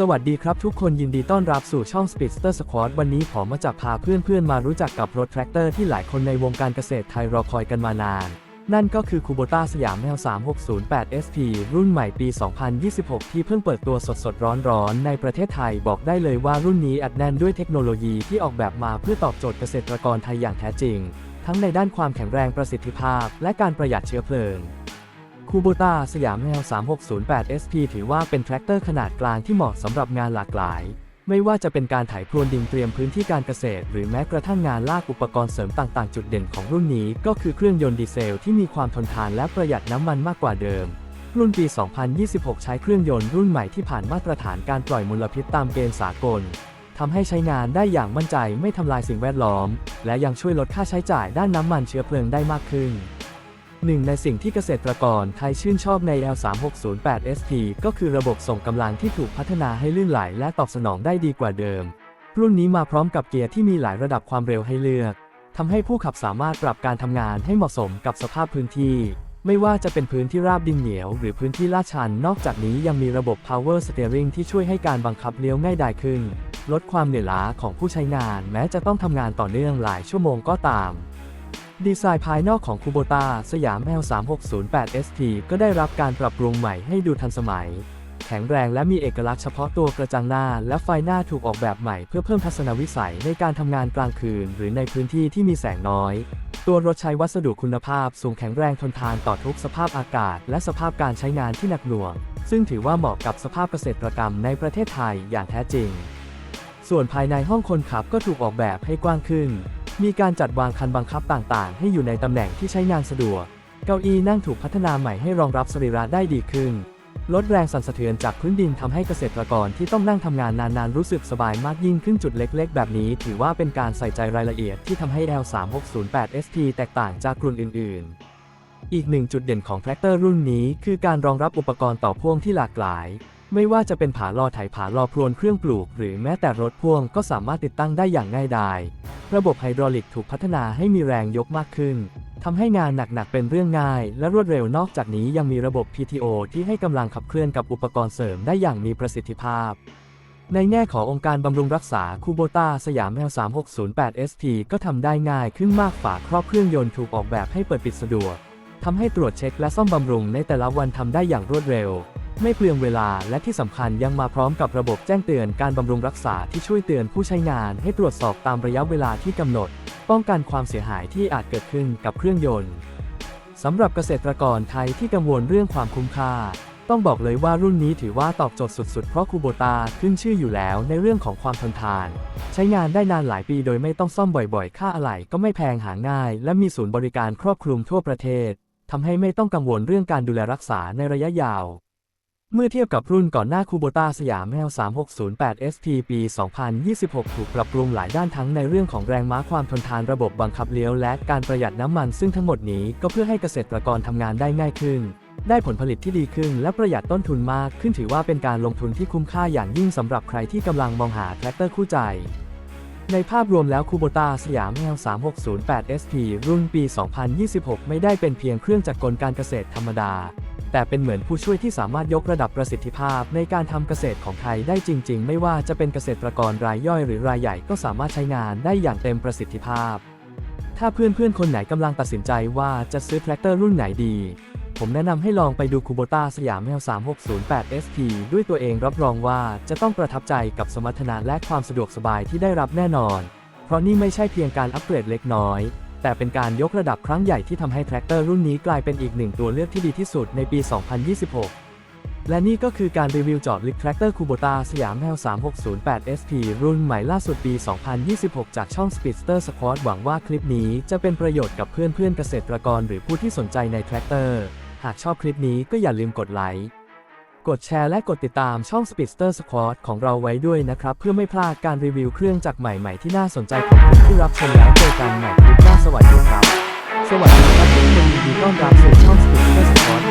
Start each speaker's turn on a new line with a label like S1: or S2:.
S1: สวัสดีครับทุกคนยินดีต้อนรับสู่ช่อง Speedster Squad วันนี้ผมมาจะพาเพื่อนๆ มารู้จักกับรถแทรกเตอร์ที่หลายคนในวงการเกษตรไทยรอคอยกันมานาน นั่นก็คือ Kubota สยามแมว3608 SP รุ่นใหม่ปี 2026 ที่เพิ่งเปิดตัวสดๆ ร้อนๆ ในประเทศไทยบอกได้เลยว่ารุ่นนี้อัดแน่นด้วยเทคโนโลยีที่ออกแบบมาเพื่อตอบโจทย์เกษตรกรไทยอย่างแท้จริง ทั้งในด้านความแข็งแรงประสิทธิภาพ และการประหยัดเชื้อเพลิง คูโบต้าสยามแนว3608 SP ถือว่าเป็นแทรกเตอร์ขนาดกลางที่เหมาะสำหรับงานหลากหลาย ไม่ว่าจะเป็นการไถพรวนดินเตรียมพื้นที่การเกษตร หรือแม้กระทั่งงานลากอุปกรณ์เสริมต่างๆ จุดเด่นของรุ่นนี้ก็คือเครื่องยนต์ดีเซลที่มีความทนทานและประหยัดน้ำมันมากกว่าเดิม รุ่นปี 2026 ใช้เครื่องยนต์รุ่นใหม่ที่ผ่านมาตรฐานการปล่อยมลพิษตามเกณฑ์สากลทำให้ใช้งานได้อย่างมั่นใจไม่ทำลายสิ่งแวดล้อม และยังช่วยลดค่าใช้จ่ายด้านน้ำมันเชื้อเพลิงได้มากขึ้น หนึ่งในสิ่งที่เกษตรกรไทยชื่นชอบใน L3608 SP ก็คือระบบส่งกำลังที่ถูกพัฒนาให้ลื่นไหลและตอบสนองได้ดีกว่าเดิม รุ่นนี้มาพร้อมกับเกียร์ที่มีหลายระดับความเร็วให้เลือกทำให้ผู้ขับสามารถปรับการทำงานให้เหมาะสมกับสภาพพื้นที่ ไม่ว่าจะเป็นพื้นที่ราบดินเหนียว หรือพื้นที่ลาดชัน นอกจากนี้ยังมีระบบ Power Steering ที่ช่วยให้การบังคับเลี้ยวง่ายดายขึ้น ลดความเหนื่อยล้าของผู้ใช้งาน แม้จะต้องทำงานต่อเนื่องหลายชั่วโมงก็ตาม ดีไซน์ภายนอกของคูโบตาสยาม L3608 SP ก็ได้รับการปรับปรุงใหม่ให้ดูทันสมัย แข็งแรงและมีเอกลักษณ์เฉพาะตัวกระจังหน้าและไฟหน้าถูกออกแบบใหม่เพื่อเพิ่มทัศนวิสัยในการทำงานกลางคืน หรือในพื้นที่ที่มีแสงน้อย ตัวรถใช้วัสดุคุณภาพสูงแข็งแรงทนทานต่อทุกสภาพอากาศ และสภาพการใช้งานที่หนักหน่วง ซึ่งถือว่าเหมาะกับสภาพเกษตรกรรมในประเทศไทยอย่างแท้จริง ส่วนภายในห้องคนขับก็ถูกออกแบบให้กว้างขึ้น มีการจัดวางคันบังคับต่างๆ ให้อยู่ในตำแหน่งที่ใช้งานสะดวก เก้าอี้นั่งถูกพัฒนาใหม่ให้รองรับสรีระได้ดีขึ้น ลดแรงสั่นสะเทือนจากพื้นดินทำให้เกษตรกรที่ต้องนั่งทำงานนานๆ รู้สึกสบายมากยิ่งขึ้นจุดเล็ก ๆ แบบนี้ ถือว่าเป็นการใส่ใจรายละเอียดที่ทำให้ L3608 SP แตกต่างจากรุ่นอื่น ๆ อีกหนึ่งจุดเด่นของแทรกเตอร์รุ่นนี้ คือการรองรับอุปกรณ์ต่อพ่วงที่หลากหลายไม่ว่าจะเป็นผาลอไถผาลอพรวนเครื่องปลูก หรือแม้แต่รถพ่วงก็สามารถติดตั้งได้อย่างง่ายดาย ระบบไฮดรอลิกถูกพัฒนาให้มีแรงยกมากขึ้นทำให้งานหนักๆเป็นเรื่องง่าย และรวดเร็วนอกจากนี้ยังมีระบบ PTO ที่ให้กำลังขับเคลื่อนกับอุปกรณ์เสริมได้อย่างมีประสิทธิภาพ ในแง่ขององค์การบำรุงรักษาคูโบต้าสยาม L3608ST ก็ทำได้ง่ายขึ้นมากฝาครอบเครื่องยนต์ถูกออกแบบให้เปิดปิดสะดวก ทำให้ตรวจเช็คและซ่อมบำรุงในแต่ละวันทำได้อย่างรวดเร็ว ไม่เปลืองเวลาและที่สำคัญยังมาพร้อมกับระบบแจ้งเตือนการบำรุงรักษาที่ช่วยเตือนผู้ใช้งานให้ตรวจสอบตามระยะเวลาที่กำหนด ป้องกันความเสียหายที่อาจเกิดขึ้นกับเครื่องยนต์สำหรับเกษตรกรไทยที่กังวลเรื่องความคุ้มค่า ต้องบอกเลยว่ารุ่นนี้ถือว่าตอบโจทย์สุดๆ เพราะคูโบตาขึ้นชื่ออยู่แล้วในเรื่องของความทนทาน ใช้งานได้นานหลายปีโดยไม่ต้องซ่อมบ่อยๆ ค่าอะไหล่ก็ไม่แพงหาง่าย และมีศูนย์บริการครอบคลุมทั่วประเทศ ทำให้ไม่ต้องกังวลเรื่องการดูแลรักษาในระยะยาว เมื่อเทียบกับรุ่นก่อนหน้าคูโบต้าสยาม L3608 SP ปี 2026 ถูกปรับปรุงหลายด้านทั้งในเรื่องของแรงม้าความทนทานระบบบังคับเลี้ยวและการประหยัดน้ำมันซึ่งทั้งหมดนี้ก็เพื่อให้เกษตรกรทำงานได้ง่ายขึ้น ได้ผลผลิตที่ดีขึ้นและประหยัดต้นทุนมากขึ้นถือว่าเป็นการลงทุนที่คุ้มค่าอย่างยิ่งสำหรับใครที่กำลังมองหาแทรกเตอร์คู่ใจ ในภาพรวมแล้วคูโบตาสยาม L3608 SP รุ่นปี 2026 ไม่ได้เป็นเพียงเครื่องจักรกลการเกษตรธรรมดา แต่เป็นเหมือนผู้ช่วยที่สามารถยกระดับประสิทธิภาพในการทำเกษตรของไทยได้จริง ๆ ไม่ว่าจะเป็นเกษตรกรรายย่อยหรือรายใหญ่ก็สามารถใช้งานได้อย่างเต็มประสิทธิภาพ ถ้าเพื่อนๆ คนไหนกำลังตัดสินใจว่าจะซื้อแทรกเตอร์รุ่นไหนดี ผมแนะนำให้ลองไปดูคูโบต้าสยาม L3608 SP ด้วยตัวเองรับรองว่าจะต้องประทับใจกับสมรรถนะและความสะดวกสบายที่ได้รับแน่นอน เพราะนี่ไม่ใช่เพียงการอัปเกรดเล็กน้อย แต่เป็นการยกระดับครั้งใหญ่ที่ทำให้แทรกเตอร์รุ่นนี้กลายเป็นอีกหนึ่งตัวเลือกที่ดีที่สุดในปี 2026และนี่ก็คือการรีวิวจอบลึกแทรกเตอร์คูโบต้าสยาม L3608 SP รุ่นใหม่ล่าสุดปี 2026 จากช่อง Speedster Squad หวังว่าคลิปนี้จะเป็นประโยชน์กับเพื่อนๆเกษตรกรหรือผู้ที่สนใจในแทรกเตอร์ากชอบคลิปนี้ก็อย่าลืมกดไลค์ กดแชร์และกดติดตามช่อง Speedster Squad ของเราไว้ด้วยนะครับ เพื่อไม่พลาดการรีวิวเครื่องจักรใหม่ๆที่น่าสนใจของคุณที่รับชมแล้วเจอกันใหม่คลิปหน้าสวัสดีครับ สวัสดีครับทุกคนยินดีต้อนรับสู่ช่อง Speedster Squad